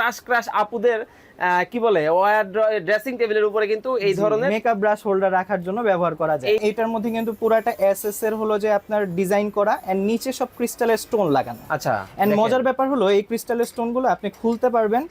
Crush crush আপুদের কি বলে ওয়ার ড্রেসিং টেবিলের উপরে কিন্তু এই ধরনের মেকআপ ব্রাশ হোল্ডার রাখার জন্য ব্যবহার করা যায়। এইটার মধ্যে কিন্তু পুরাটা এসএস এর হলো যে আপনার ডিজাইন করা এন্ড নিচে সব ক্রিস্টালের স্টোন লাগানো। আচ্ছা এন্ড মজার ব্যাপার হলো এই ক্রিস্টালের স্টোনগুলো আপনি খুলতে পারবেন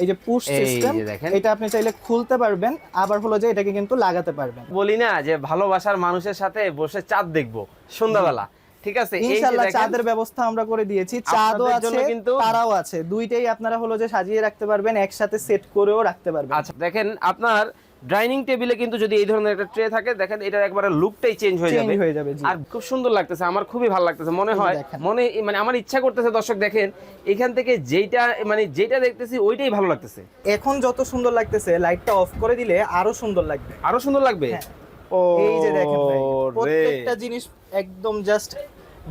এই যে পুশ সিস্টেম। এটা আপনি চাইলে খুলতে পারবেন আবার হলো যে এটাকে কিন্তু লাগাতে পারবেন। বলি না যে ভালোবাসার মানুষের সাথে বসে চাঁদ দেখব সন্ধ্যাবেলা। ঠিক আছে ইনশাআল্লাহ চাঁদের ব্যবস্থা আমরা করে দিয়েছি। চাঁদও আছে কিন্তু- তারাও আছে। দুইটাই আপনারা হলো যে সাজিয়ে রাখতে পারবেন একসাথে সেট করেও রাখতে পারবেন। আচ্ছা দেখেন আপনার ডাইনিং টেবিলে কিন্তু যদি এই ধরনের একটা ট্রে থাকে দেখেন এটার একবারে লুকটাই চেঞ্জ হয়ে যাবে। হয়ে যাবে আর খুব সুন্দর লাগতেছে আমার খুবই ভালো লাগতেছে। মনে হয় মনে মানে আমার ইচ্ছা করতেছে দর্শক দেখেন এখান থেকে যেইটা মানে যেটা দেখতেছি ওইটাই ভালো লাগতেছে। এখন যত সুন্দর লাগতেছে লাইটটা অফ করে দিলে আরও সুন্দর লাগবে। আরও সুন্দর লাগবে? হ্যাঁ। ও এই যে দেখেন প্রত্যেকটা জিনিস একদম জাস্ট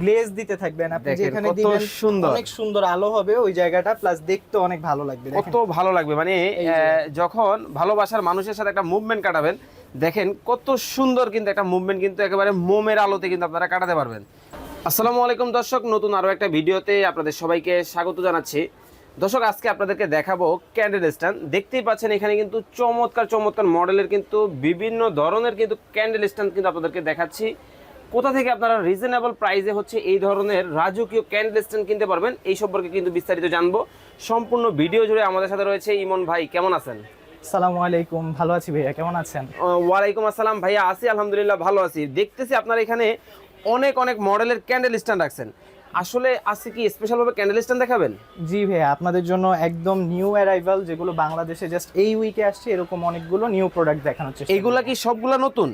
গ্লেজ দিতে থাকবেন। আপনি যেখানে দিবেন সুন্দর। অনেক সুন্দর আলো হবে ওই জায়গাটা প্লাস দেখতে অনেক ভালো লাগবে কত ভালো লাগবে। মানে যখন ভালোবাসার মানুষের সাথে একটা মুভমেন্ট কাটাবেন দেখেন কত সুন্দর কিন্তু একটা মুভমেন্ট কিন্তু একেবারে মোমের আলোতে কিন্তু আপনারা কাটাতে পারবেন। আসসালামু আলাইকুম দর্শক নতুন আরও একটা ভিডিওতে আপনাদের সবাইকে স্বাগত জানাচ্ছি। দর্শক আজকে আপনাদেরকে দেখাবো ক্যান্ডেল স্ট্যান্ড দেখতেই পাচ্ছেন এখানে কিন্তু চমৎকার চমৎকার মডেলের কিন্তু বিভিন্ন ধরনের কিন্তু ক্যান্ডেল স্ট্যান্ড কিন্তু আপনাদেরকে দেখাচ্ছি। কোথা থেকে আপনারা রিজনেবল প্রাইসে হচ্ছে এই ধরনের রাজকীয় ক্যান্ডেল স্ট্যান্ড কিনতে পারবেন এই সম্পর্কে কিন্তু বিস্তারিত জানব। সম্পূর্ণ ভিডিও জুড়ে আমাদের সাথে রয়েছে ইমন ভাই কেমন আছেন? সালামু আলাইকুম ভালো আছি ভাইয়া কেমন আছেন? ওয়ালাইকুম আসসালাম ভাইয়া আছি আলহামদুলিল্লাহ ভালো আছি। দেখতেছি আপনার এখানে অনেক অনেক মডেলের ক্যান্ডেল স্ট্যান্ড রাখছেন। আসলে আজকে কি স্পেশাল ভাবে ক্যান্ডেল স্ট্যান্ড দেখাবেন? জি ভাইয়া আপনাদের জন্য একদম নিউ অ্যারাইভাল যেগুলো বাংলাদেশে জাস্ট এই উইকে আসছে এরকম অনেকগুলো নিউ প্রোডাক্ট দেখানো হচ্ছে এইগুলা কি সবগুলা নতুন?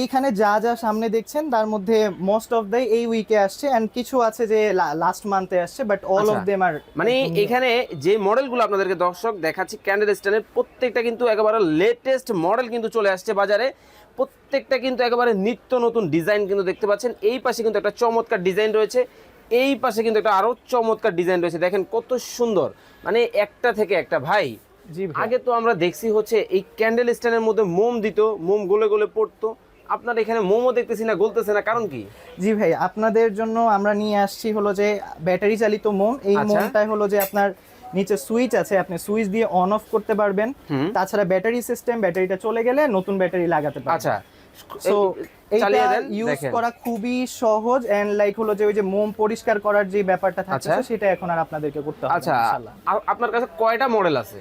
এইখানে যা যা সামনে দেখছেন তার মধ্যে মোস্ট অফ দ্য এই উইকে আসছে এন্ড কিছু আছে যে লাস্ট মান্থে আসছে বাট অল অফ। দেম আর মানে এখানে যে মডেলগুলো আপনাদেরকে দর্শক দেখাচ্ছি ক্যান্ডেল স্ট্যান্ডের প্রত্যেকটা কিন্তু একেবারে লেটেস্ট মডেল কিন্তু চলে আসছে বাজারে। প্রত্যেকটা কিন্তু একেবারে নিত্য নতুন ডিজাইন কিন্তু দেখতে পাচ্ছেন। এই পাশে কিন্তু একটা চমৎকার ডিজাইন রয়েছে। এই পাশে কিন্তু একটা আরও চমৎকার ডিজাইন রয়েছে। দেখেন কত সুন্দর। মানে একটা থেকে একটা ভাই। আগে তো আমরা দেখছি হচ্ছে এই ক্যান্ডেল স্ট্যান্ডের মধ্যে মোম দিত মোম গলে গলে পড়তো। আপনার এখানে মোমো দেখতেছি না গলতেছে না কারণ কি? জি ভাই আপনাদের জন্য আমরা নিয়ে আসছি হলো যে ব্যাটারি চালিত মোম। এই আচ্ছা। মোমটাই হলো যে আপনার নিচে সুইচ আছে আপনি সুইচ দিয়ে অন অফ করতে পারবেন। তাছাড়া ব্যাটারি সিস্টেম ব্যাটারিটা চলে গেলে নতুন ব্যাটারি লাগাতে পারবেন। আচ্ছা। সো এইটা ইউজ করা খুবই সহজ এন্ড লাইক হলো যে ওই যে মোম পরিষ্কার করার যে ব্যাপারটা থাকছে আচ্ছা। সেটা এখন আর আপনাদেরকে করতে হবে আচ্ছা আপনার কাছে কয়টা মডেল আছে?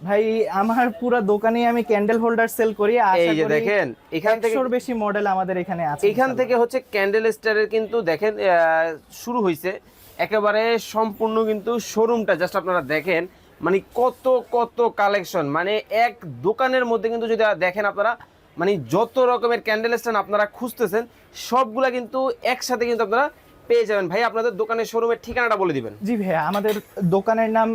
ভাই আমার পুরো দোকানে আমি ক্যান্ডেল হোল্ডার সেল করি এই যে দেখেন এখান থেকে বেশি মডেল আমাদের এখানে আছে এখান থেকে হচ্ছে ক্যান্ডেল স্টারের কিন্তু দেখেন শুরু হয়েছে একেবারে সম্পূর্ণ কিন্তু শোরুমটা জাস্ট আপনারা দেখেন মানে কত কত কালেকশন মানে এক দোকানের মধ্যে কিন্তু যদি দেখেন আপনারা মানে যত রকমের ক্যান্ডেল স্ট্যান্ড আপনারা খুঁজতেছেন সবগুলা কিন্তু একসাথে কিন্তু আপনারা পেয়ে যাবেন। ভাই আপনাদের দোকানের শোরুমের ঠিকানাটা বলে দিবেন। জি ভাইয়া আমাদের দোকানের নাম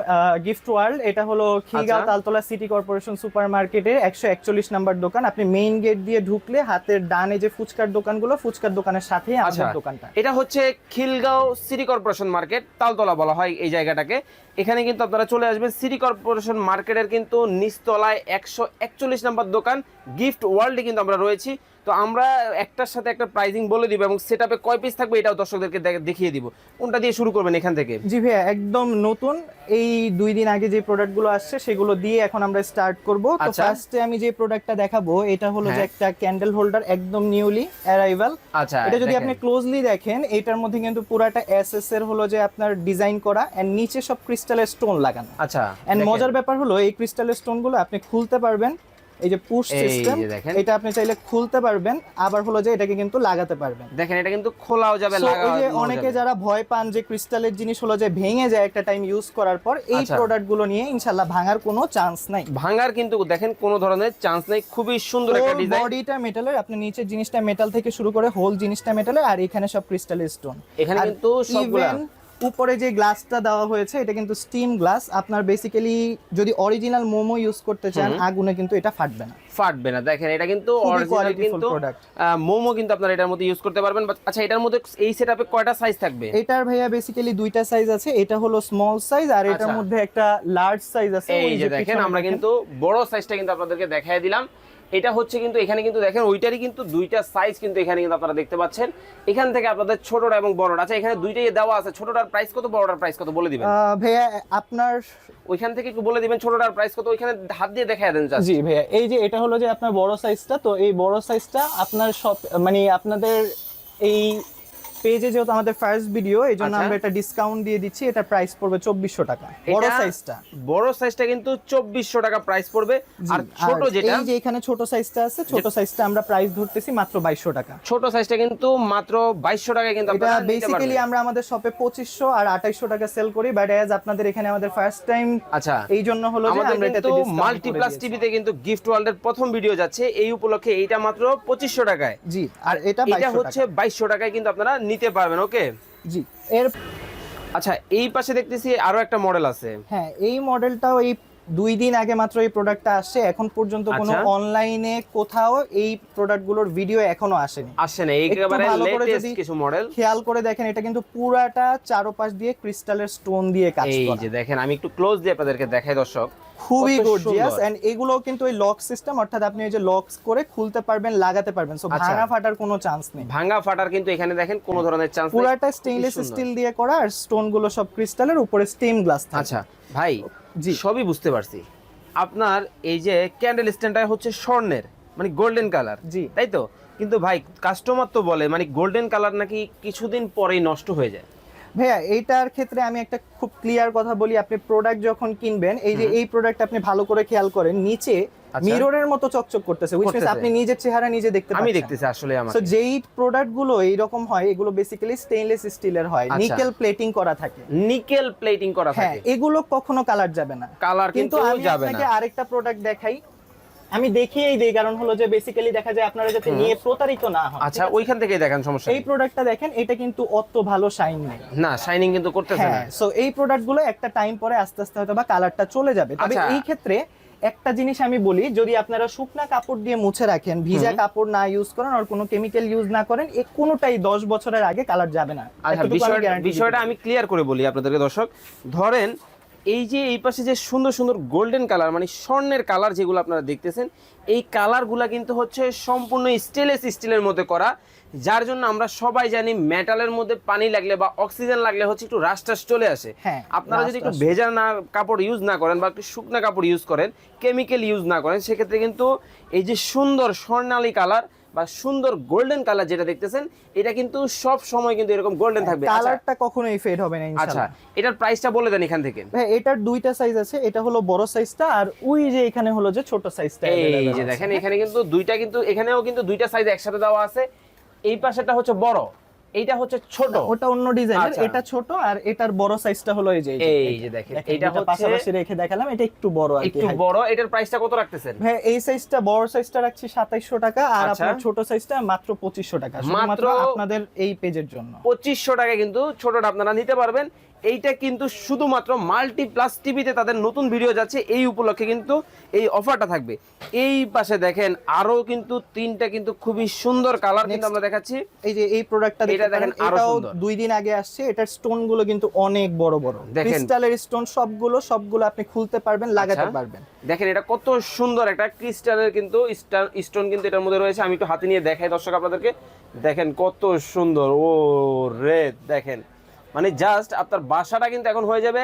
গিফট ওয়ার্ল্ড এটা হলো খিলগাঁও আচ্ছা। তালতলা সিটি কর্পোরেশন সুপার মার্কেটের একশো একচল্লিশ নাম্বার দোকান। আপনি মেইন গেট দিয়ে ঢুকলে হাতের ডানে যে ফুচকার দোকানগুলো ফুচকার দোকানের সাথেই আচ্ছা। আমাদের দোকানটা। এটা হচ্ছে Khilgaon city corporation market Taltala বলা হয় এই জায়গাটাকে। এখানে কিন্তু আপনারা চলে আসবেন সিটি কর্পোরেশন মার্কেটের কিন্তু নিচতলায় একশো একচল্লিশ নাম্বার দোকান। গিফট ওয়ার্ল্ডে কিন্তু আমরা রয়েছি। তো আমরা একটার সাথে একটা প্রাইজিং বলে দিব এবং সেটাপে কয় পিস থাকবে এটাও দর্শকদেরকে দেখিয়ে দিব। কোনটা দিয়ে শুরু করবেন এখান থেকে? জি ভাইয়া একদম নতুন। এই দুই দিন আগে যে প্রোডাক্টগুলো আসছে সেগুলো দিয়ে এখন আমরা স্টার্ট করব। তো আচ্ছা। ফার্স্টে আমি যে প্রোডাক্টটা দেখাবো এটা হলো যে হ্যাঁ। একটা ক্যান্ডেল হোল্ডার একদম নিউলি অ্যারাইভাল আচ্ছা এটা যদি আপনি ক্লোজলি দেখেন এটার মধ্যে কিন্তু পুরাটা এসএস এর হলো যে আপনার ডিজাইন করা এন্ড নিচে সব ক্রিস্টালের স্টোন লাগানো। আচ্ছা এন্ড মজার ব্যাপার হলো এই ক্রিস্টালের স্টোনগুলো আপনি খুলতে পারবেন। এই যে পুশ সিস্টেম এটা আপনি চাইলে খুলতে পারবেন আবার হলো যে এটাকে কিন্তু লাগাতে পারবেন। দেখেন এটা কিন্তু খোলাও যাবে লাগাও যে যাবে। অনেকে যারা ভয় পান যে ক্রিস্টালের জিনিস হলো যে ভেঙে যায় একটা টাইম ইউজ করার পর এই আচ্ছা। প্রোডাক্টগুলো নিয়ে ইনশাল্লাহ ভাঙার কোনো চান্স নাই। ভাঙার কিন্তু দেখেন কোনো ধরনের চান্স নেই। খুবই সুন্দর একটা ডিজাইন বডিটা মেটালের আপনি নিচের জিনিসটা মেটাল থেকে শুরু করে হোল জিনিসটা মেটালের আর এখানে সব ক্রিস্টালের স্টোন এখানে কিন্তু সবগুলা। উপরে যে গ্লাসটা দেওয়া হয়েছে এটা কিন্তু স্টিম গ্লাস আপনার বেসিক্যালি যদি অরিজিনাল মোমো ইউজ করতে চান আগুনে কিন্তু এটা ফাটবে না। ফাটবে না। দেখেন এটা কিন্তু অরিজিনাল কিন্তু মোমো কিন্তু আপনারা এটার মধ্যে ইউজ করতে পারবেন। আচ্ছা এটার মধ্যে এই সেটআপে কয়টা সাইজ থাকবে? এটার ভাইয়া বেসিক্যালি দুইটা সাইজ আছে। এটা হলো স্মল সাইজ আর এটার আচ্ছা। মধ্যে একটা লার্জ সাইজ আছে। এই যে দেখেন আমরা কিন্তু বড় সাইজটা কিন্তু আপনাদেরকে দেখাই দিলাম। এটা হচ্ছে কিন্তু এখানে কিন্তু দেখেন ওইটারই কিন্তু দুইটা সাইজ কিন্তু এখানে কিন্তু আপনারা দেখতে পাচ্ছেন। এখান থেকে আপনাদের ছোটটা এবং বড়টা। আচ্ছা এখানে দুইটাই দেওয়া আছে। ছোটটার প্রাইস কত বড়টার প্রাইস কত বলে দিবেন? ভাইয়া আপনার ওইখান থেকে একটু বলে দিবেন ছোটটার প্রাইস কত ওইখানে হাত দিয়ে দেখা দেন। জি ভাইয়া এই যে এটা হলো যে আপনার বড় সাইজটা তো এই বড় সাইজটা আপনার সব মানে আপনাদের এই পেজে যেহেতু আমাদের ফার্স্ট ভিডিও এই জন্য। আমরা এটা ডিসকাউন্ট দিয়ে দিচ্ছি। এটা প্রাইস পড়বে চব্বিশশো টাকা। বড় সাইজটা বড় সাইজটা কিন্তু চব্বিশশো টাকা প্রাইস পড়বে। আর ছোট যেটা এই যে এখানে ছোট সাইজটা আছে ছোট সাইজটা আমরা প্রাইস ধরতেছি মাত্র বাইশশো টাকা। ছোট সাইজটা কিন্তু মাত্র বাইশশো টাকায় কিন্তু এটা বেসিক্যালি আমরা আমাদের শপে পঁচিশশো আর আঠাইশশো টাকা সেল করি বাট এজ আপনাদের এখানে আমাদের ফার্স্ট টাইম আচ্ছা। এই জন্য হলো যে আমরা এটাতে কিন্তু discount মাল্টি করে টিভিতে কিন্তু গিফট ওয়ার্ল্ডের প্রথম ভিডিও যাচ্ছে এই উপলক্ষে এইটা মাত্র পঁচিশশো টাকায়। জি আর এটা এটা হচ্ছে টাকা। বাইশশো টাকায় কিন্তু আপনারা নিতে পারবেন ওকে জি। এর আচ্ছা এই পাশে দেখতেছি আরও একটা মডেল আছে। হ্যাঁ এই মডেলটাও এই দুই দিন আগে মাত্র এই প্রোডাক্টটা আসছে এখন পর্যন্ত কোনো আচ্ছা। অনলাইনে কোথাও এই প্রোডাক্টগুলোর ভিডিও এখনও আসেনি। আসছে না একেবারে লেটেস্ট কিছু মডেল খেয়াল করে দেখেন এটা কিন্তু পুরাটা চারোপাশ দিয়ে ক্রিস্টালের স্টোন দিয়ে কাজ করা। এই যে দেখেন আমি একটু ক্লোজ দিয়ে আপনাদেরকে দেখাই দর্শক। খুবই গর্জিয়াস এন্ড এগুলো কিন্তু ওই লক সিস্টেম অর্থাৎ আপনি ওই যে লকস করে খুলতে পারবেন লাগাতে পারবেন। সো আচ্ছা। ভাঙা ফাটার কোনো চান্স নেই। ভাঙা ফাটার কিন্তু এখানে দেখেন কোনো ধরনের চান্স পুরাটা স্টেইনলেস স্টিল দিয়ে করা আর স্টোনগুলো সব ক্রিস্টালের উপরে স্টেম গ্লাস থাকে। আচ্ছা ভাই জি। সবই বুঝতে পারছি আপনার এই যে ক্যান্ডেল স্ট্যান্ডটা হচ্ছে স্বর্ণের মানে গোল্ডেন কালার জি। তাই তো কিন্তু ভাই কাস্টমার তো বলে মানে গোল্ডেন কালার নাকি কিছুদিন পরেই নষ্ট হয়ে যায় ভাইয়া এইটার ক্ষেত্রে আমি একটা খুব ক্লিয়ার কথা বলি আপনি প্রোডাক্ট যখন কিনবেন এই যে এই প্রোডাক্ট আপনি ভালো করে খেয়াল করেন নিচে। মিররের মতো চকচক করতেছে which means আপনি নিজের চেহারা নিজে দেখতে আমি দেখতেছি আসলে আমার সো যেই প্রোডাক্টগুলো এইরকম হয় এগুলো বেসিক্যালি স্টেইনলেস স্টিলের হয় আচ্ছা। নিকেল প্লেটিং করা থাকে। নিকেল প্লেটিং করা হ্যাঁ থাকে। এগুলো কখনো কালার যাবে না। কালার কিন্তু যাবে আপনাকে না আরেকটা প্রোডাক্ট দেখাই। আমি দেখিয়েই দেই কারণ হলো যে বেসিক্যালি দেখা যায় আপনারা যাতে নিয়ে প্রতারিত না হন আচ্ছা ওইখান থেকেই দেখেন সমস্যা এই। প্রোডাক্টটা দেখেন এটা কিন্তু অত ভালো শাইন নেই। না শাইনিং কিন্তু করতেছে না। হ্যাঁ সো এই প্রোডাক্টগুলো একটা টাইম পরে আস্তে আস্তে হয়তো বা কালারটা চলে যাবে। তবে আচ্ছা। এই ক্ষেত্রে একটা জিনিস আমি বলি যদি আপনারা শুকনা কাপড় দিয়ে মুছে রাখেন ভিজা কাপড় না ইউজ করেন আর কোনো কেমিক্যাল ইউজ না করেন এ কোনোটাই দশ বছরের আগে কালার যাবে না। আমি বিষয়টা। আমি ক্লিয়ার করে বলি আপনাদেরকে দর্শক। ধরেন এই যে এই পাশে যে সুন্দর সুন্দর গোল্ডেন কালার মানে স্বর্ণের কালার যেগুলো আপনারা দেখতেছেন এই কালারগুলা কিন্তু হচ্ছে সম্পূর্ণ স্টেনলেস স্টিলের মধ্যে করা। যার জন্য আমরা সবাই জানি মেটালের মধ্যে পানি লাগলে বা অক্সিজেন লাগলে হচ্ছে একটু রাশ টাশ চলে আসে। হ্যাঁ, আপনারা যদি একটু ভেজা না কাপড় ইউজ না করেন বা একটু শুকনা কাপড় ইউজ করেন কেমিক্যাল ইউজ না করেন সেক্ষেত্রে কিন্তু এই যে সুন্দর স্বর্ণালী কালার বা সুন্দর গোল্ডেন কালার যেটা দেখতেছেন এটা কিন্তু সব সময় কিন্তু এরকম গোল্ডেন থাকবে। আচ্ছা। কালারটা কখনোই ফেড হবে না আচ্ছা এটার প্রাইসটা বলে দেন এখান থেকে। হ্যাঁ এটার দুইটা সাইজ আছে এটা হলো বড় সাইজটা আর ওই যে এখানে হলো যে ছোট সাইজটা এই যে দেখেন এখানে কিন্তু দুইটা কিন্তু এখানেও কিন্তু দুইটা সাইজ একসাথে দেওয়া আছে। এই পাশেটা হচ্ছে বড় এইটা হচ্ছে ছোট ওটা অন্য ডিজাইনের আচ্ছা। এটা ছোট আর এটার বড় সাইজটা হলো এই যে এই যে, এটা। দেখেন দুইটা হচ্ছে পাশাপাশি রেখে দেখালাম এটা একটু বড় আর একটু বড় এটার প্রাইসটা কত রাখতেছেন হ্যাঁ এই সাইজটা বড় সাইজটা রাখছি সাতাইশশো টাকা আর আচ্ছা। আপনার ছোট সাইজটা মাত্র 2500 টাকা শুধুমাত্র মাত্র- আপনাদের এই পেজের জন্য 2500 টাকা কিন্তু ছোটটা আপনারা নিতে পারবেন এইটা কিন্তু শুধুমাত্র মাল্টি প্লাস টিভিতে তাদের নতুন ভিডিও যাচ্ছে এই উপলক্ষে কিন্তু এই অফারটা থাকবে। এই পাশে দেখেন আরও কিন্তু তিনটা কিন্তু খুবই সুন্দর কালার কিন্তু আমরা দেখাচ্ছি। এই যে এই প্রোডাক্টটা এটা দেখেন আরও দুই দিন আগে আসছে এটার স্টোনগুলো কিন্তু অনেক বড় বড়। দেখেন। ক্রিস্টালের স্টোন সবগুলো সবগুলো আপনি খুলতে পারবেন লাগাতে আচ্ছা। পারবেন। দেখেন এটা কত সুন্দর একটা ক্রিস্টালের কিন্তু স্টোন কিন্তু এটার মধ্যে রয়েছে। আমি একটু হাতে নিয়ে দেখাই দর্শক আপনাদেরকে। দেখেন কত সুন্দর ও রে দেখেন। মানে জাস্ট আপনার বাসাটা কিন্তু এখন হয়ে যাবে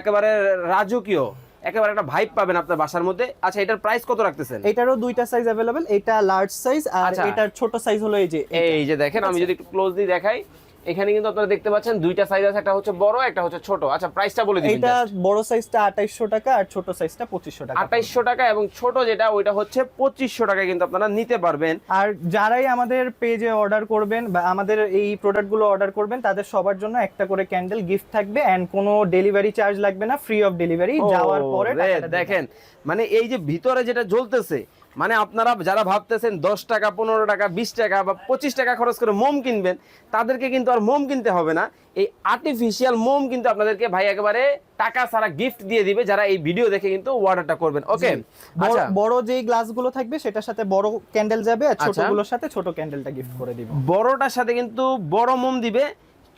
একেবারে রাজকীয়। একেবারে একটা ভাইব পাবেন আপনার বাসার মধ্যে। আচ্ছা এটার প্রাইস কত রাখতেছেন? এটারও দুইটা সাইজ অ্যাভেলেবেল এটা লার্জ সাইজ আর আচ্ছা। এটার ছোট সাইজ হলো এই যে এই যে দেখেন আমি যদি একটু ক্লোজলি দেখাই এখানে কিন্তু আপনারা দেখতে পাচ্ছেন দুইটা সাইজ আছে একটা হচ্ছে বড় একটা হচ্ছে ছোট। আচ্ছা প্রাইসটা বলে দিবেন এটা বড় সাইজটা আঠাইশশো টাকা আর ছোট সাইজটা পঁচিশশো টাকা। আঠাইশশো টাকা এবং ছোট যেটা ওইটা হচ্ছে পঁচিশশো টাকা কিন্তু আপনারা নিতে পারবেন। আর যারাই আমাদের পেজে অর্ডার করবেন বা আমাদের এই প্রোডাক্টগুলো অর্ডার করবেন তাদের সবার জন্য একটা করে ক্যান্ডেল গিফট থাকবে এন্ড কোনো ডেলিভারি চার্জ লাগবে না ফ্রি অফ ডেলিভারি যাওয়ার পরে। দেখেন মানে এই যে ভিতরে যেটা জ্বলতেছে মানে আপনারা যারা ভাবতেছেন দশ টাকা পনেরো টাকা বিশ টাকা বা পঁচিশ টাকা খরচ করে মোম কিনবেন তাদেরকে কিন্তু আর মোম কিনতে হবে না। এই আর্টিফিশিয়াল মোম কিন্তু আপনাদেরকে ভাই একেবারে টাকা ছাড়া গিফট দিয়ে দিবে যারা এই ভিডিও দেখে কিন্তু অর্ডারটা করবেন। ওকে বড়- আচ্ছা। বড় যেই গ্লাসগুলো থাকবে সেটার সাথে বড় ক্যান্ডেল যাবে আর আচ্ছা। ছোটগুলোর সাথে ছোট ক্যান্ডেলটা গিফট করে দিব। বড়টার সাথে কিন্তু বড় মোম দিবে।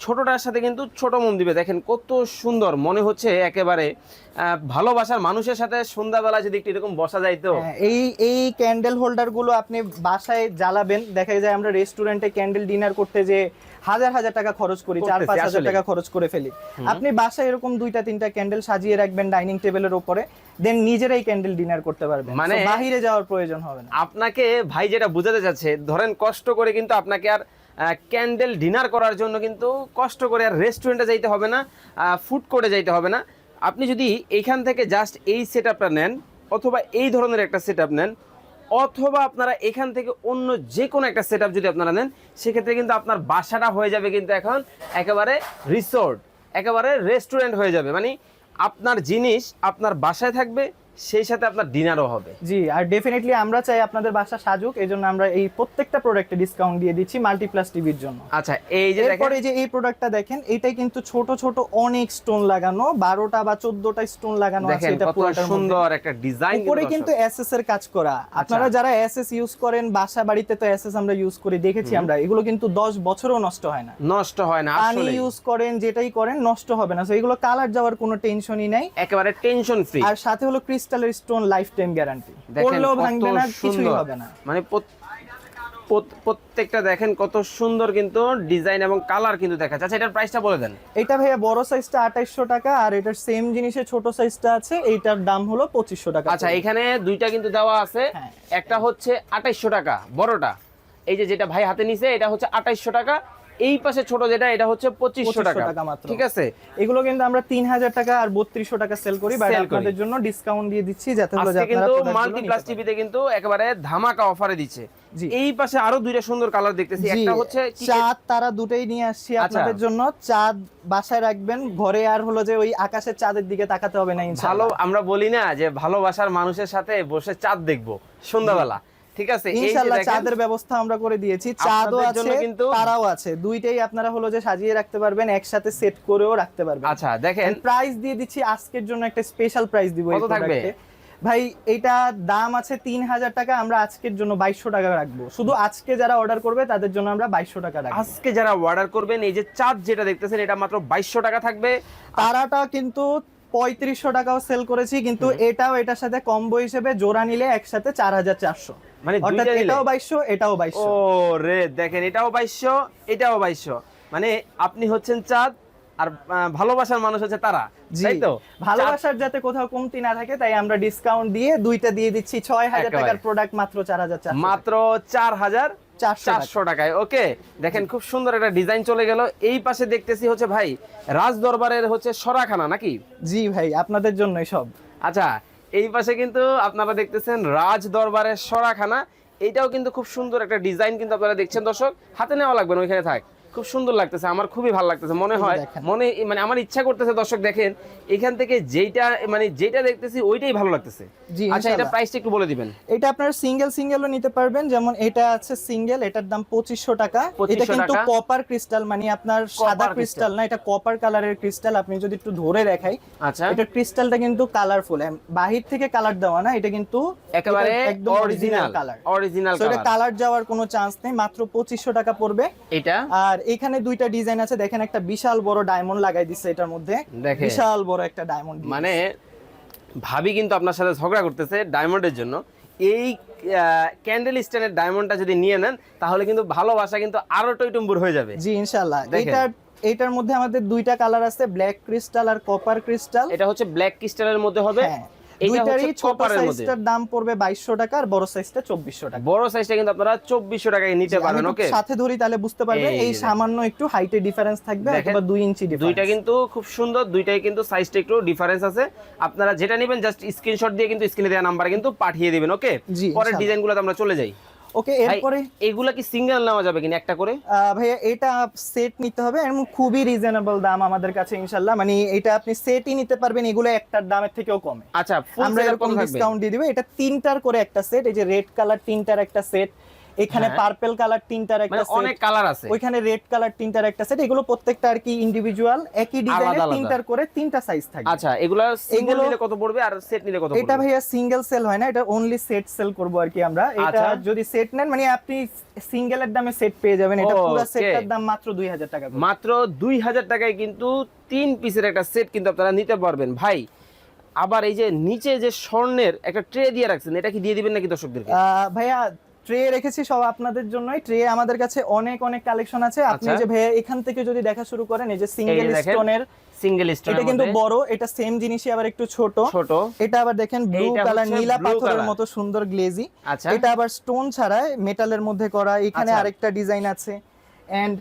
ছোটটার সাথে কিন্তু ছোট মোম দিবে। দেখেন কত সুন্দর। মনে হচ্ছে একেবারে ভালোবাসার মানুষের সাথে সন্ধ্যাবেলা যদি একটু এরকম বসা যাইতো হ্যাঁ, এই এই ক্যান্ডেল হোল্ডারগুলো আপনি বাসায় জ্বালাবেন। দেখা যায় আমরা রেস্টুরেন্টে ক্যান্ডেল ডিনার করতে যে হাজার হাজার টাকা খরচ করি চার পাঁচ হাজার টাকা খরচ করে ফেলি। আপনি বাসায় এরকম দুইটা তিনটা ক্যান্ডেল সাজিয়ে রাখবেন ডাইনিং টেবিলের উপরে দেন নিজেরাই ক্যান্ডেল ডিনার করতে পারবেন। মানে- মানে বাহিরে যাওয়ার প্রয়োজন হবে না। আপনাকে ভাই যেটা বোঝাতে চাচ্ছে ধরেন কষ্ট করে কিন্তু আপনাকে আর ক্যান্ডেল ডিনার করার জন্য কিন্তু কষ্ট করে আর রেস্টুরেন্টে যাইতে হবে না ফুড কোর্টে যাইতে হবে না। আপনি যদি এইখান থেকে জাস্ট এই সেট নেন, অথবা এই ধরনের একটা সেট নেন, অথবা আপনারা এখান থেকে অন্য যে কোনো একটা সেট যদি আপনারা নেন, সেক্ষেত্রে কিন্তু আপনার বাসাটা হয়ে যাবে কিন্তু এখন একেবারে রিসোর্ট একেবারে রেস্টুরেন্ট হয়ে যাবে। মানে আপনার জিনিস আপনার বাসায় থাকবে সেই সাথে আপনার ডিনারও হবে। জি আর ডেফিনেটলি আমরা চাই আপনাদের বাসা সাজুক এই জন্য আমরা এই প্রত্যেকটা প্রোডাক্টে ডিসকাউন্ট দিয়ে দিচ্ছি মাল্টিপ্লাস টিভির জন্য। আচ্ছা এই যে দেখেন এরপরে যে এই প্রোডাক্টটা দেখেন এটাই কিন্তু ছোট ছোট অনেক স্টোন লাগানো বারোটা বা চোদ্দটা স্টোন লাগানো আছে এটা মধ্যে। সুন্দর একটা ডিজাইন উপরে কিন্তু এসএস এর কাজ করা। আপনারা যারা এসএস ইউজ করেন বাসা বাড়িতে তো এসএস আমরা ইউজ করি দেখেছি আমরা এগুলো কিন্তু 10 বছরও নষ্ট হয় না। নষ্ট হয় না পানি আসলে ইউজ করেন যেটাই করেন নষ্ট হবে না। তো এগুলো কালার যাওয়ার কোনো টেনশনই নাই। একেবারে টেনশন ফ্রি আর সাথে হলো ক্রিস্টালের স্টোন লাইফ টাইম গ্যারান্টি পড়লেও ভাঙবে না কিছুই হবে না। মানে প্রত- প্রত- প্রত্যেকটা দেখেন কত সুন্দর কিন্তু ডিজাইন এবং কালার কিন্তু দেখা যাচ্ছে। আচ্ছা এটার প্রাইসটা বলে দেন। এটা ভাইয়া বড় সাইজটা আঠাইশশো টাকা আর এটার সেম জিনিসের ছোট সাইজটা আছে এইটার দাম হলো পঁচিশশো টাকা। আচ্ছা এখানে দুইটা কিন্তু দেওয়া আছে। হ্যাঁ। একটা হচ্ছে আঠাইশশো টাকা বড়টা। এই যে যেটা ভাই হাতে নিছে এটা হচ্ছে আঠাইশশো টাকা। এই পাশে ছোট যেটা এটা হচ্ছে পঁচিশশো টাকা। মাত্র। ঠিক আছে? এগুলো কিন্তু আমরা তিন হাজার টাকা আর বত্রিশশো টাকা সেল করি করি। আপনাদের জন্য ডিসকাউন্ট দিয়ে দিচ্ছি যাতে কিন্তু product মাল্টি প্লাস টিভিতে কিন্তু একেবারে ধামাকা অফারে দিচ্ছে। এই পাশে আরও দুইটা সুন্দর কালার দেখতেছি। একটা হচ্ছে চাঁদ তারা দুটোই নিয়ে আসছি আচ্ছা। আপনাদের জন্য। চাঁদ বাসায় রাখবেন ঘরে আর হলো যে ওই আকাশের চাঁদের দিকে তাকাতে হবে না ভালো আমরা বলি না যে ভালোবাসার মানুষের সাথে বসে চাঁদ দেখব। সন্ধ্যাবেলা। ঠিক আছে ইনশাআল্লাহ চাঁদের ব্যবস্থা আমরা করে দিয়েছি। চাঁদও আছে কিন্তু- তারাও আছে। দুইটাই আপনারা হলো যে সাজিয়ে রাখতে পারবেন একসাথে সেট করেও রাখতে পারবেন। আচ্ছা দেখেন। প্রাইস দিয়ে দিচ্ছি আজকের জন্য একটা স্পেশাল প্রাইস দিব কত থাকবে? ভাই এটা দাম আছে তিন হাজার টাকা আমরা আজকের জন্য বাইশশো টাকা রাখব। শুধু আজকে যারা অর্ডার করবে তাদের জন্য আমরা বাইশশো টাকা রাখব। আজকে যারা অর্ডার করবেন এই যে চাঁদ যেটা দেখতেছেন এটা মাত্র বাইশশো টাকা থাকবে। তারাটা কিন্তু পঁয়ত্রিশশো টাকাও সেল করেছি কিন্তু এটাও এটার সাথে কম্বো হিসেবে জোড়া নিলে একসাথে চার হাজার চারশো। মানে অর্থাৎ? এটাও বাইশশো এটাও ও রে দেখেন এটাও এটাও মানে আপনি হচ্ছেন চাঁদ আর ভালোবাসার মানুষ হচ্ছে তারা তাই তো? ভালোবাসার যাতে কোথাও কমতি না থাকে তাই আমরা ডিসকাউন্ট দিয়ে দুইটা দিয়ে দিচ্ছি ছয় হাজার একেবারে। টাকার প্রোডাক্ট মাত্র চার হাজার চাঁদ মাত্র চার হাজার চারশো টাকা। চারশো টাকায় ওকে? দেখেন খুব সুন্দর একটা ডিজাইন চলে গেল। এই পাশে দেখতেছি হচ্ছে ভাই রাজ দরবারের হচ্ছে সরাখানা নাকি? জি ভাই আপনাদের জন্যই সব। আচ্ছা এই পাশে কিন্তু আপনারা দেখতেছেন রাজ দরবারের সরাখানা। এটাও কিন্তু খুব সুন্দর একটা ডিজাইন কিন্তু আপনারা দেখছেন। দর্শক, হাতে নেওয়া লাগবে না, ওইখানে থাক। খুব সুন্দর লাগতেছে আমার খুবই ভালো লাগতেছে। মনে হয় মনে মানে আমার ইচ্ছা করতেছে দর্শক দেখেন এখান থেকে যেইটা মানে যেটা দেখতেছি ওইটাই ভালো লাগতেছে। জি, আচ্ছা এটা প্রাইসটা একটু বলে দিবেন। এটা আপনার সিঙ্গেল সিঙ্গেলও নিতে পারবেন যেমন এটা আছে সিঙ্গেল এটার দাম পঁচিশশো টাকা। এটা কিন্তু কপার ক্রিস্টাল মানে আপনার সাদা ক্রিস্টাল না এটা কপার কালারের ক্রিস্টাল আপনি যদি একটু ধরে দেখাই আচ্ছা। এটার ক্রিস্টালটা কিন্তু কালারফুল বাহির থেকে কালার দেওয়া না এটা কিন্তু একেবারে একদম অরিজিনাল কালার অরিজিনাল তো এটা কালার কালার যাওয়ার কোনো চান্স নেই মাত্র পঁচিশশো টাকা পড়বে। এটা? আর এখানে দুইটা ডিজাইন আছে দেখেন একটা বিশাল বড় ডায়মন্ড লাগাই দিচ্ছে এটার মধ্যে। বিশাল বড় একটা ডায়মন্ড মানে ভাবি কিন্তু আপনার সাথে ঝগড়া করতেছে ডায়মন্ডের জন্য। এই ক্যান্ডেল স্ট্যান্ডের ডায়মন্ডটা যদি নিয়ে নেন তাহলে কিন্তু ভালোবাসা কিন্তু আরও টইটুম্বুর হয়ে যাবে। জি ইনশাআল্লাহ। দেখেন। এটার মধ্যে আমাদের দুইটা কালার আছে ব্ল্যাক ক্রিস্টাল আর কপার ক্রিস্টাল এটা হচ্ছে ব্ল্যাক ক্রিস্টালের মধ্যে হবে। হ্যাঁ। এটা দুইটারই ছোট সাইজটার দাম পড়বে বাইশশো টাকা আর বড় সাইজটা চব্বিশশো টাকা। বড় সাইজটা কিন্তু আপনারা চব্বিশশো টাকায় নিতে পারবেন ওকে সাথে ধরি তাহলে বুঝতে পারবেন এই সামান্য একটু হাইটে ডিফারেন্স থাকবে অথবা ইঞ্চি দুইটা কিন্তু খুব সুন্দর দুইটাই কিন্তু সাইজটা একটু ডিফারেন্স আছে। আপনারা যেটা নেবেন জাস্ট স্ক্রিনশট দিয়ে কিন্তু স্ক্রিনে দেওয়া নাম্বার কিন্তু পাঠিয়ে দিবেন ওকে পরের ডিজাইন ডিজাইনগুলোতে আমরা চলে যাই। ওকে এরপরে? এগুলা কি সিঙ্গেল নেওয়া যাবে কিনা একটা করে? আহ, ভাইয়া এটা সেট নিতে হবে এবং খুবই রিজনেবল দাম আমাদের কাছে ইনশাল্লাহ মানে এটা আপনি সেটই নিতে পারবেন এগুলো একটার দামের থেকেও কমে। আচ্ছা আমরা এরকম ডিসকাউন্ট দিয়ে দিব। এটা তিনটার করে একটা সেট এই যে রেড কালার তিনটার একটা সেট এখানে হ্যাঁ। পার্পল কালার তিনটার একটা মানে অনেক কালার আছে ওইখানে রেড কালার তিনটার একটা সেট এগুলো প্রত্যেকটা আর কি ইন্ডিভিজুয়াল একই ডিজাইনের আলাদা। তিনটার করে তিনটা সাইজ থাকবে আচ্ছা এগুলা সিঙ্গেল নিলে কত পড়বে আর সেট নিলে কত পড়বে এটা ভাইয়া সিঙ্গেল সেল হয় না এটা অনলি সেট সেল করব আর কি আমরা এটা আচ্ছা। যদি সেট নেন মানে আপনি সিঙ্গেলের দামে সেট পেয়ে যাবেন এটা পুরো. সেটটার দাম মাত্র 2000 টাকা মাত্র দুই হাজার টাকায় কিন্তু তিন পিসের একটা সেট কিন্তু আপনারা নিতে পারবেন ভাই আবার এই যে নিচে যে স্বর্ণের একটা ট্রে দিয়ে রাখছেন এটা কি দিয়ে দিবেন নাকি দর্শকদেরকে ভাইয়া ট্রে রেখেছি সব আপনাদের জন্যই। ট্রে আমাদের কাছে অনেক অনেক কালেকশন আছে। আপনি আচ্ছা। যে ভাইয়া এখান থেকে যদি দেখা শুরু করেন এই যে সিঙ্গেল স্টোনের সিঙ্গেল এটা কিন্তু বড় এটা সেম জিনিসই আবার একটু ছোট। ছোট। এটা আবার দেখেন ব্লু কালার নীলা পাথরের মতো সুন্দর গ্লেজি আচ্ছা। এটা আবার স্টোন ছাড়া মেটালের মধ্যে করা। এখানে আচ্ছা। আরেকটা ডিজাইন আছে। এন্ড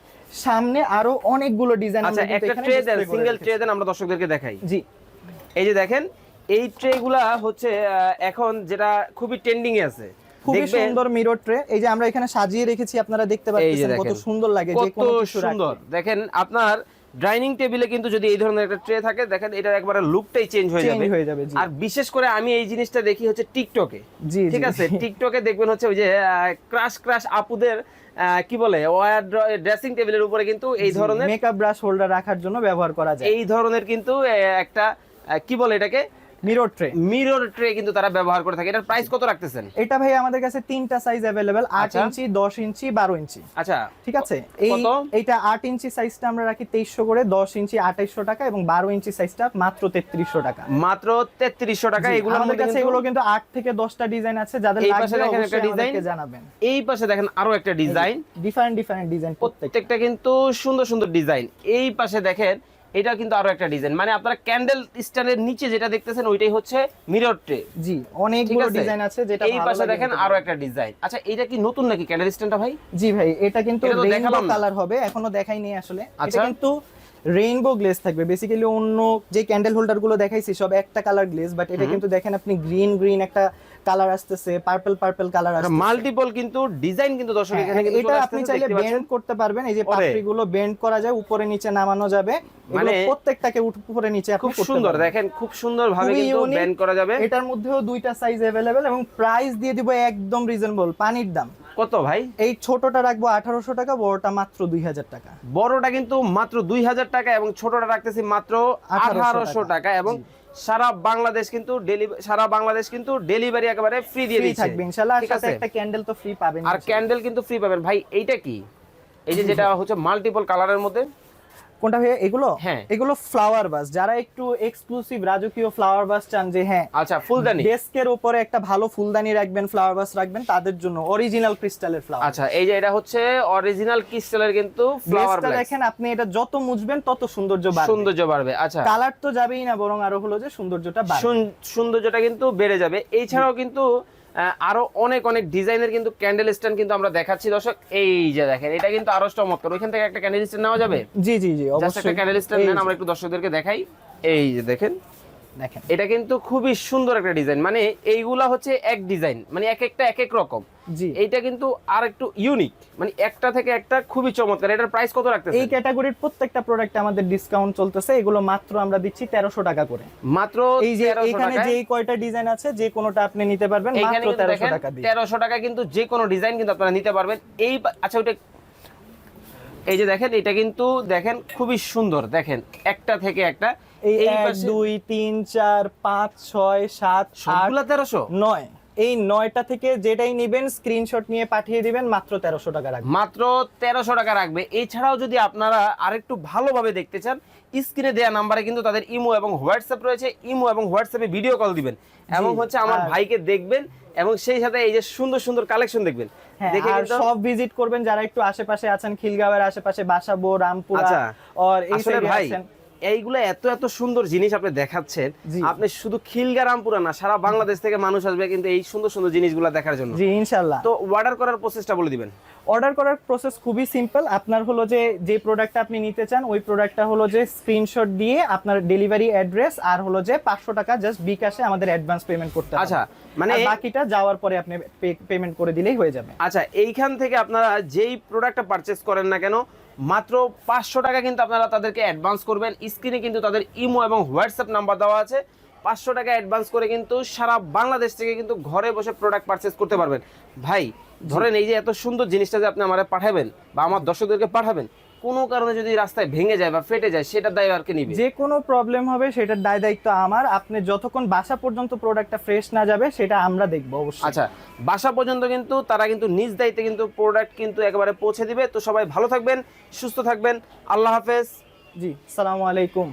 সামনে আরও অনেকগুলো ডিজাইন আচ্ছা একটা tray then single tray then আমরা দর্শকদেরকে দেখাই। জি। এই যে দেখেন এই ট্রে গুলা হচ্ছে এখন যেটা খুবই ট্রেন্ডিং এ আছে। খুবই সুন্দর মিরর ট্রে এই যে আমরা এখানে সাজিয়ে রেখেছি আপনারা দেখতে পাচ্ছেন কত সুন্দর লাগে যে কত সুন্দর। দেখেন আপনার ডাইনিং টেবিলে কিন্তু যদি এই ধরনের একটা ট্রে থাকে দেখেন এটা একবারে লুকটাই চেঞ্জ হয়ে যাবে। হয়ে যাবে আর বিশেষ করে আমি এই জিনিসটা দেখি হচ্ছে টিকটকে জি ঠিক আছে? টিকটকে দেখবেন হচ্ছে ওই যে ক্রাশ ক্রাশ আপুদের কি বলে ওয়ার ড্রেসিং টেবিলের উপরে কিন্তু এই ধরনের মেকআপ ব্রাশ হোল্ডার রাখার জন্য ব্যবহার করা যায়। এই ধরনের কিন্তু একটা কি বলে এটাকে? মিরর ট্রে মিরর ট্রে কিন্তু তারা ব্যবহার করে থাকে। এটার প্রাইস কত রাখতেছেন? এটা ভাই আমাদের কাছে তিনটা সাইজ আট আচ্ছা। ইঞ্চি দশ ইঞ্চি বারো ইঞ্চি। আচ্ছা। ঠিক আছে? এই? এইটা আট ইঞ্চি সাইজটা আমরা রাখি তেইশশো করে দশ ইঞ্চি আঠাইশশো টাকা এবং বারো ইঞ্চি সাইজটা মাত্র তেত্রিশশো টাকা। মাত্র তেত্রিশশো টাকা জি, এগুলোর আমাদের মধ্যে কাছে এগুলো কিন্তু আট থেকে দশটা ডিজাইন আছে যাদের লাগবে দেখেন একটা ডিজাইন। জানাবেন। এই পাশে দেখেন আরও একটা ডিজাইন ডিফারেন্ট ডিফারেন্ট ডিজাইন প্রত্যেকটা। কিন্তু সুন্দর সুন্দর ডিজাইন এই পাশে দেখেন এটা কিন্তু আরও একটা ডিজাইন মানে আপনারা ক্যান্ডেল স্ট্যান্ডের নিচে যেটা দেখতেছেন ওইটাই হচ্ছে মিরর ট্রে জি অনেকগুলো ডিজাইন আছে? যেটা এই পাশে দেখেন আরও একটা ডিজাইন আচ্ছা এটা কি নতুন নাকি ক্যান্ডেল স্ট্যান্ডটা ভাই? জি ভাই এটা কিন্তু রেইনবো কালার হবে এখনও দেখাইনি আসলে। এটা আচ্ছা। কিন্তু রেইনবো গ্লেজ থাকবে। বেসিক্যালি অন্য যে ক্যান্ডেল হোল্ডারগুলো দেখাইছি সব একটা কালার গ্লেজ বাট এটা কিন্তু দেখেন আপনি গ্রিন গ্রিন একটা কালার আসতেছে পার্পল পার্পল কালার আসছে মাল্টিপল কিন্তু ডিজাইন কিন্তু দর্শক হ্যাঁ, এখানে কিন্তু এটা চলে আপনি আসতেছে, চাইলে দেখতে পাচ্ছেন। বেন্ড করতে পারবেন এই যে ওরে। পাপড়িগুলো বেন্ড করা যায় উপরে নিচে নামানো যাবে এগুলো মানে- প্রত্যেকটাকে উঠ- উপরে নিচে আপনি খুব করতে সুন্দর পারবেন। দেখেন খুব সুন্দর ভাবে খুবই কিন্তু unique। ব্যান্ড করা যাবে এটার মধ্যেও দুইটা সাইজ अवेलेबल এবং প্রাইস দিয়ে দিব একদম রিজনেবল পানির দাম কত ভাই এই ছোটটা রাখবো আঠারোশো টাকা বড়টা মাত্র দুই হাজার টাকা বড়টা কিন্তু মাত্র দুই হাজার টাকা এবং ছোটটা রাখতেছি মাত্র 1800 আঠারোশো টাকা এবং সারা বাংলাদেশ কিন্তু সারা বাংলাদেশ কিন্তু ডেলিভারি একেবারে ফ্রি দিয়ে দিচ্ছে। থাকবে ইনশাআল্লাহ ঠিক আছে? একটা ক্যান্ডেল তো ফ্রি পাবেন আর ক্যান্ডেল কিন্তু ফ্রি পাবেন। ভাই এইটা কি? এই যে যেটা হচ্ছে মাল্টিপল কালারের মধ্যে কোনটা ভাইয়া? এগুলো? হ্যাঁ। এগুলো ফ্লাওয়ার বাস যারা একটু এক্সক্লুসিভ রাজকীয় ফ্লাওয়ার বাস চান যে হ্যাঁ আচ্ছা ফুলদানি। ডেস্কের উপরে একটা ভালো ফুলদানি রাখবেন ফ্লাওয়ার বাস রাখবেন তাদের জন্য অরিজিনাল ক্রিস্টালের ফ্লাওয়ার আচ্ছা এই যে এটা হচ্ছে অরিজিনাল ক্রিস্টালের কিন্তু ফ্লাওয়ার গ্লেজটা দেখেন আপনি এটা যত মুছবেন তত সৌন্দর্য বাড়বে। সৌন্দর্য বাড়বে আচ্ছা। কালার তো যাবেই না বরং আরও হলো যে সৌন্দর্যটা বাড়বে। সৌন্দর্যটা কিন্তু বেড়ে যাবে। এছাড়াও কিন্তু আরও অনেক অনেক ডিজাইনের কিন্তু ক্যান্ডেল স্ট্যান্ড কিন্তু আমরা দেখাচ্ছি দর্শক। এই যে দেখেন এটা কিন্তু আরও চমৎকার। ওইখান থেকে একটা ক্যান্ডেল স্ট্যান্ড নেওয়া যাবে? জি জি জি অবশ্যই। একটা ক্যান্ডেল স্ট্যান্ড নেন আমরা একটু দর্শকদেরকে দেখাই। এই যে দেখেন দেখেন। এটা কিন্তু খুবই সুন্দর একটা ডিজাইন। মানে এইগুলা হচ্ছে এক ডিজাইন মানে এক একটা এক এক রকম। জি। এইটা কিন্তু আর একটু ইউনিক মানে একটা থেকে একটা খুবই চমৎকার। এটার প্রাইস কত রাখতেছে এই ক্যাটাগরির প্রত্যেকটা প্রোডাক্টে আমাদের ডিসকাউন্ট চলতেছে। এগুলো মাত্র আমরা দিচ্ছি তেরোশো টাকা করে। মাত্র এই যে এখানে। যেই কয়টা ডিজাইন আছে যে কোনোটা আপনি নিতে পারবেন মাত্র কিন্তু তেরোশো দেখেন টাকা দিয়ে। তেরোশো টাকা কিন্তু যে কোনো ডিজাইন কিন্তু আপনারা নিতে পারবেন। এই আচ্ছা ওইটা এই যে দেখেন এটা কিন্তু দেখেন খুবই সুন্দর। দেখেন একটা থেকে একটা এই এই এক দুই তিন চার পাঁচ ছয় সাত আট সবগুলা তেরোশো? নয়। এই নয়টা থেকে যেটাই নিবেন স্ক্রিনশট নিয়ে পাঠিয়ে দিবেন মাত্র তেরোশো টাকা রাখবেন মাত্র তেরোশো টাকা রাখবে। এছাড়াও যদি আপনারা আরেকটু ভালোভাবে দেখতে চান স্ক্রিনে দেওয়া নাম্বারে কিন্তু তাদের ইমো এবং হোয়াটসঅ্যাপ রয়েছে। ইমো এবং হোয়াটসঅ্যাপে ভিডিও কল দিবেন এবং হচ্ছে আমার ভাইকে দেখবেন এবং সেই সাথে এই যে সুন্দর সুন্দর কালেকশন দেখবেন। হ্যাঁ আর সব ভিজিট করবেন যারা একটু আশেপাশে আছেন খিলগাঁওয়ের আশেপাশে বাসাবো রামপুরা আচ্ছা। আর এই আসলে সাইডে ভাই আছেন। এইগুলো এত এত সুন্দর জিনিস আপনি দেখাচ্ছেন। আপনি শুধু খিলগারামপুরা না সারা বাংলাদেশ থেকে মানুষ আসবে কিন্তু এই সুন্দর সুন্দর জিনিসগুলো দেখার জন্য। জি তো অর্ডার করার প্রসেসটা বলে দিবেন। অর্ডার করার প্রসেস খুবই সিম্পল আপনার হলো যে যে প্রোডাক্টটা আপনি নিতে চান ওই প্রোডাক্টটা হলো যে স্ক্রিনশট দিয়ে আপনার ডেলিভারি অ্যাড্রেস আর হলো যে পাঁচশো টাকা জাস্ট বিকাশে আমাদের অ্যাডভান্স পেমেন্ট করতে হবে। আচ্ছা, মানে- মানে বাকিটা যাওয়ার পরে আপনি পেমেন্ট করে দিলেই হয়ে যাবে। আচ্ছা এইখান থেকে আপনারা যেই প্রোডাক্টটা পারচেস করেন না কেন মাত্র পাঁচশো টাকা কিন্তু আপনারা তাদেরকে অ্যাডভান্স করবেন। স্ক্রিনে কিন্তু তাদের ইমো এবং হোয়াটসঅ্যাপ নাম্বার দেওয়া আছে। পাঁচশো টাকা অ্যাডভান্স করে কিন্তু সারা বাংলাদেশ থেকে কিন্তু ঘরে বসে প্রোডাক্ট পারচেস করতে পারবেন। ভাই ধরেন এই যে এত সুন্দর জিনিসটা যে আপনি আমারে পাঠাবেন বা আমার দর্শকদেরকে পাঠাবেন কোনো কারণে যদি রাস্তায় ভেঙে যায় বা ফেটে যায় সেটা দায় আর কে নিবে। যে কোনো প্রবলেম হবে সেটার দায় দায়িত্ব আমার। আপনি যতক্ষণ বাসা পর্যন্ত প্রোডাক্টটা ফ্রেশ না যাবে সেটা আমরা দেখব অবশ্যই। আচ্ছা বাসা পর্যন্ত কিন্তু তারা কিন্তু নিজ দায়িত্বে কিন্তু প্রোডাক্ট কিন্তু একেবারে পৌঁছে দিবে। তো সবাই ভালো থাকবেন সুস্থ থাকবেন। আল্লাহ হাফেজ। জি সালামু আলাইকুম।